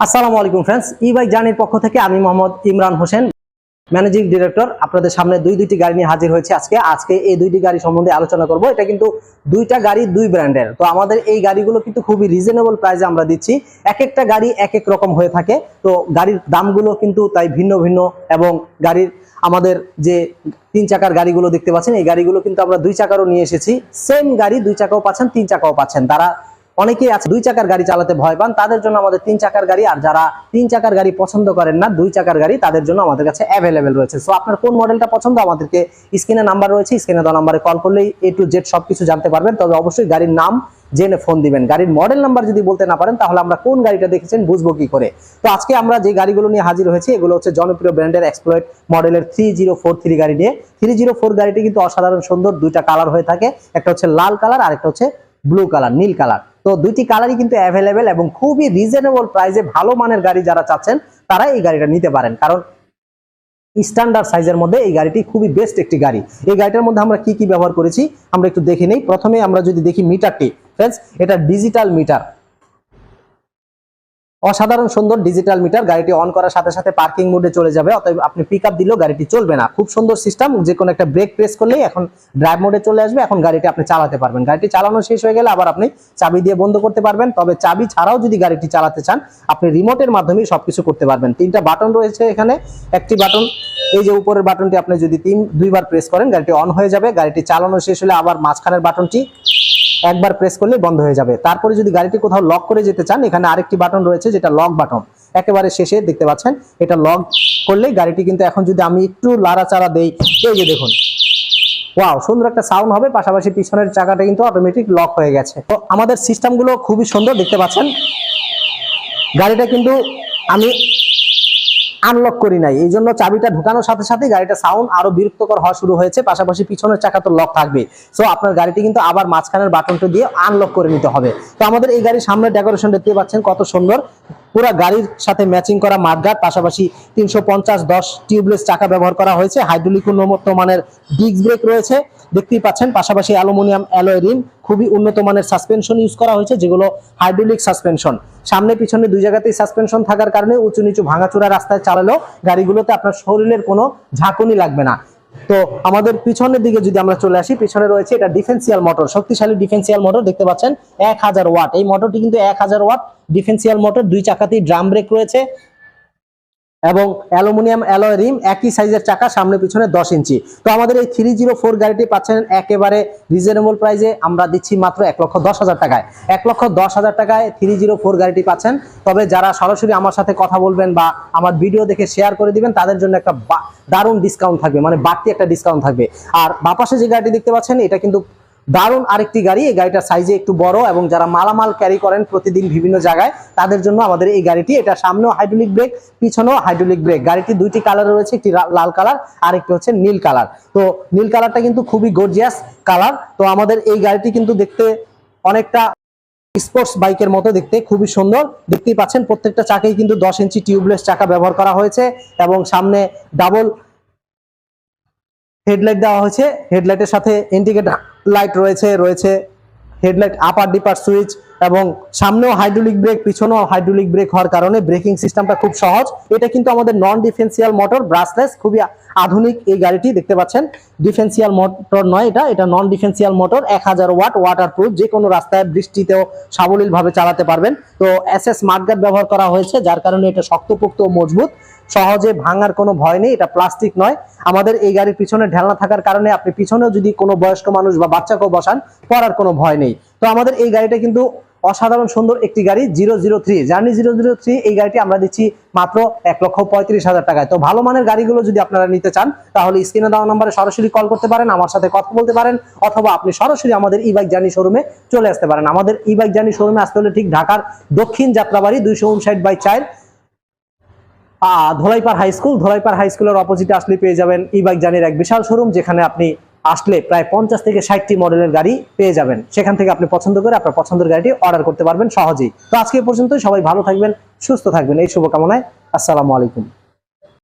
আসসালামু আলাইকুম ফ্রেন্ডস ই বাইক জার্নির পক্ষ থেকে আমি মোহাম্মদ ইমরান হোসেন ম্যানেজিং ডিরেক্টর আপনাদের সামনে দুই দুইটি গাড়ি নিয়ে হাজির হয়েছে আজকে। আজকে এই দুইটি গাড়ি সম্বন্ধে আলোচনা করব। এটা কিন্তু দুইটা গাড়ি দুই ব্র্যান্ডের। তো আমাদের এই গাড়িগুলো কিন্তু খুবই রিজনেবল প্রাইসে আমরা দিচ্ছি। এক একটা গাড়ি এক এক রকম হয়ে থাকে। তো গাড়ির দামগুলো কিন্তু তাই ভিন্ন ভিন্ন এবং গাড়ির আমাদের যে তিন চাকার গাড়িগুলো দেখতে পাচ্ছেন, এই গাড়িগুলো কিন্তু আমরা দুই চাকারও নিয়ে এসেছি। সেম গাড়ি দুই চাকাও পাচ্ছেন, তিন চাকাও পাচ্ছেন। তারা অনেকেই আছে, দুই চাকার গাড়ি চালাতে ভয় পান, তাদের জন্য আমাদের তিন চাকার গাড়ি, আর যারা তিন চাকার গাড়ি পছন্দ করেন না, দুই চাকার গাড়ি তাদের জন্য আমাদের কাছে অ্যাভেলেবেল রয়েছে। সো আপনার কোন মডেলটা পছন্দ, আমাদেরকে স্ক্রিনে নাম্বার রয়েছে স্ক্রিনে দেওয়া নাম্বারে কল করলেই এ টু জেড সবকিছু জানতে পারবেন। তবে অবশ্যই গাড়ির নাম জেনে ফোন দিবেন। গাড়ির মডেল নাম্বার যদি বলতে না পারেন, তাহলে আমরা কোন গাড়িটা দেখেছেন বুঝব কি করে। তো আজকে আমরা যে গাড়িগুলো নিয়ে হাজির হয়েছি, এগুলো হচ্ছে জনপ্রিয় ব্র্যান্ডের এক্সপ্লয়েট মডেলের থ্রি জিরো ফোর থ্রি গাড়ি নিয়ে। থ্রি জিরো ফোর গাড়িটি কিন্তু অসাধারণ সুন্দর, দুইটা কালার হয়ে থাকে, একটা হচ্ছে লাল কালার আর একটা হচ্ছে ব্লু কালার নীল কালার তো দুইটি কালারই কিন্তু অ্যাভেলেবেল এবং খুবই রিজনেবল প্রাইসে ভালো মানের গাড়ি যারা চাচ্ছেন তারা এই গাড়িটা নিতে পারেন। কারণ স্ট্যান্ডার্ড সাইজের মধ্যে এই গাড়িটি খুবই বেস্ট একটি গাড়ি। এই গাড়িটার মধ্যে আমরা কি কি ব্যবহার করেছি? আমরা একটু দেখে নেই। প্রথমে আমরা যদি দেখি মিটারটি ফ্রেন্ডস এটা ডিজিটাল মিটার অসাধারণ সুন্দর ডিজিটাল মিটার গাড়িটি অন করার সাথে সাথে পার্কিং মোডে চলে যাবে, অতএব আপনি পিক আপ দিলেও গাড়িটি চলবে না। খুব সুন্দর সিস্টেম যে কোনো একটা ব্রেক প্রেস করলেই এখন ড্রাইভ মোডে চলে আসবে, এখন গাড়িটি আপনি চালাতে পারবেন। গাড়িটি চালানো শেষ হয়ে গেলে আবার আপনি চাবি দিয়ে বন্ধ করতে পারবেন, তবে চাবি ছাড়াও যদি গাড়িটি চালাতে চান, আপনি রিমোটের মাধ্যমেই সবকিছু করতে পারবেন। তিনটা বাটন রয়েছে এখানে, একটি বাটন এই যে উপরের বাটনটি আপনি যদি তিন, দুইবার প্রেস করেন, গাড়িটি অন হয়ে যাবে, গাড়িটি চালানো শেষ হলে আবার মাঝখানের বাটনটি একবার প্রেস করলে বন্ধ হয়ে যাবে। তারপরে যদি গাড়িটি কোথাও লক করে যেতে চান, এখানে আরেকটি বাটন রয়েছে যেটা লক বাটন একেবারে শেষে দেখতে পাচ্ছেন, এটা লক করলেই গাড়িটি কিন্তু এখন যদি আমি একটু লাড়াচাড়া দেই, এই যে দেখুন। ওয়াও সুন্দর একটা সাউন্ড হবে, পাশাপাশি পিছনের চাকাটা কিন্তু অটোমেটিক লক হয়ে গেছে। তো আমাদের সিস্টেমগুলো খুবই সুন্দর, দেখতে পাচ্ছেন। গাড়িটা কিন্তু আমি আনলক করি নাই। এই জন্য চাবিটা ঢুকানোর সাথে সাথে গাড়িটা সাউন্ড আরও বিরক্তকর হওয়া শুরু হয়েছে। পাশাপাশি পিছনের চাকা তো লক থাকবে সো আপনার গাড়িটি কিন্তু আবার মাঝখানের বাটনটা দিয়ে আনলক করে নিতে হবে। তো আমাদের এই গাড়ির সামনে ডেকোরেশন দেখতে পাচ্ছেন, কত সুন্দর। পুরা গাড়ির সাথে ম্যাচিং করা মাঠগাট পাশাপাশি তিনশো পঞ্চাশ দশ টিউবলেস চাকা ব্যবহার করা হয়েছে। হাইড্রোলিক উন্নত মানের ডিস্ক ব্রেক রয়েছে। দেখতেই পাচ্ছেন। পাশাপাশি অ্যালুমিনিয়াম অ্যালয় রিম, খুবই উন্নত মানের সাসপেনশন ইউজ করা হয়েছে, যেগুলো হাইড্রোলিক সাসপেনশন সামনে পিছনে দুই জায়গাতেই সাসপেনশন থাকার কারণে উঁচু নিচু ভাঙাচোরা রাস্তায় চালালেও গাড়িগুলোতে আপনার শরীরের কোনো ঝাঁকুনি লাগবে না। তো আমাদের পিছনের দিকে যদি আমরা চলে আসি, পিছনে রয়েছে এটা ডিফেন্সিয়াল মোটর শক্তিশালী ডিফেন্সিয়াল মোটর দেখতে পাচ্ছেন, এক হাজার ওয়াট। এই মোটরটি কিন্তু এক হাজার ওয়াট ডিফেন্সিয়াল মোটর দুই চাকাতেই ড্রাম ব্রেক রয়েছে। এবং অ্যালুমিনিয়াম অ্যালয় রিম একই সাইজের চাকা, সামনে পিছনে দশ ইঞ্চি। তো আমাদের এই থ্রি জিরো ফোর গাড়িটি পাচ্ছেন একেবারে রিজনেবল প্রাইসে আমরা দিচ্ছি মাত্র এক লক্ষ দশ হাজার টাকায়। এক লক্ষ দশ হাজার টাকায় থ্রি জিরো ফোর গাড়িটি পাচ্ছেন। তবে যারা সরাসরি আমার সাথে কথা বলবেন বা আমার ভিডিও দেখে শেয়ার করে দিবেন, তাদের জন্য একটা দারুণ ডিসকাউন্ট থাকবে। মানে বাড়তি একটা ডিসকাউন্ট থাকবে। আর বাপাশে যে গাড়িটি দেখতে পাচ্ছেন, এটা কিন্তু দারুণ আরেকটি গাড়ি। এই গাড়িটার সাইজে একটু বড় এবং যারা মালামাল ক্যারি করেন প্রতিদিন বিভিন্ন জায়গায়, তাদের জন্য আমাদের এই গাড়িটি, এটা সামনেও হাইড্রোলিক ব্রেক পিছনেও হাইড্রোলিক ব্রেক গাড়িটি দুইটি কালার রয়েছে, একটি লাল কালার আর একটি হচ্ছে নীল কালার তো নীল কালারটা কিন্তু খুবই গর্জিয়াস কালার তো আমাদের এই গাড়িটি কিন্তু দেখতে অনেকটা স্পোর্টস বাইকের মতো দেখতে, খুবই সুন্দর। দেখতেই পাচ্ছেন, প্রত্যেকটা চাকাই কিন্তু দশ ইঞ্চি টিউবলেস চাকা ব্যবহার করা হয়েছে এবং সামনে ডাবল হেডলাইট দেওয়া হয়েছে। হেডলাইটের সাথে ইন্ডিকেটর লাইট রয়েছে রয়েছে হেডলাইট আপার ডিপার সুইচ এবং সামনেও হাইড্রোলিক ব্রেক পিছনেও হাইড্রোলিক ব্রেক হওয়ার কারণে ব্রেকিং সিস্টেমটা খুব সহজ। এটা কিন্তু আমাদের নন ডিফেন্সিয়াল মোটর ব্রাসলেস খুবই আধুনিক এই গাড়িটি দেখতে পাচ্ছেন। ডিফেন্সিয়াল মোটর নয় এটা এটা নন ডিফেন্সিয়াল মোটর এক হাজার ওয়াট ওয়াটার প্রুফ যে কোনো রাস্তায় বৃষ্টিতেও সাবলীলভাবে চালাতে পারবেন। তো এস এস মার্টগার্ড ব্যবহার করা হয়েছে, যার কারণে এটা শক্তপোক্ত মজবুত। সহজে ভাঙার কোনো ভয় নেই, এটা প্লাস্টিক নয়। আমাদের এই গাড়ির পিছনে ঢেলনা থাকার কারণে আপনি পিছনেও যদি কোনো বয়স্ক মানুষ বা বাচ্চাকেও বসান, পড়ার কোনো ভয় নেই। তো আমাদের এই গাড়িটা কিন্তু অসাধারণ সুন্দর একটি গাড়ি zero zero three journey zero zero three এই গাড়িটি আমরা দিচ্ছি মাত্র এক লক্ষ পঁয়ত্রিশ হাজার টাকায়। তো ভালো মানের গাড়িগুলো যদি আপনারা নিতে চান, তাহলে স্ক্রিনে দেওয়া নাম্বারে সরাসরি কল করতে পারেন, আমার সাথে কথা বলতে পারেন, অথবা আপনি সরাসরি আমাদের ই বাইক জার্নি শোরুমে চলে আসতে পারেন। আমাদের ই বাইক জার্নি শোরুমে আসতে হলে ঠিক ঢাকার দক্ষিণ যাত্রাবাড়ি দুইশো উনষাট বাই চার Dholaipar high school Dholaipar high স্কুলের অপোজিটে আসলে পেয়ে যাবেন ই বাইক জানির এক বিশাল শোরুম যেখানে আপনি আসলে প্রায় পঞ্চাশ থেকে ষাটটি মডেলের গাড়ি পেয়ে যাবেন। সেখান থেকে আপনি পছন্দ করে আপনার পছন্দের গাড়িটি অর্ডার করতে পারবেন সহজেই। তো আজকে পর্যন্ত সবাই ভালো থাকবেন, সুস্থ থাকবেন। এই শুভকামনায়, আসসালামু আলাইকুম।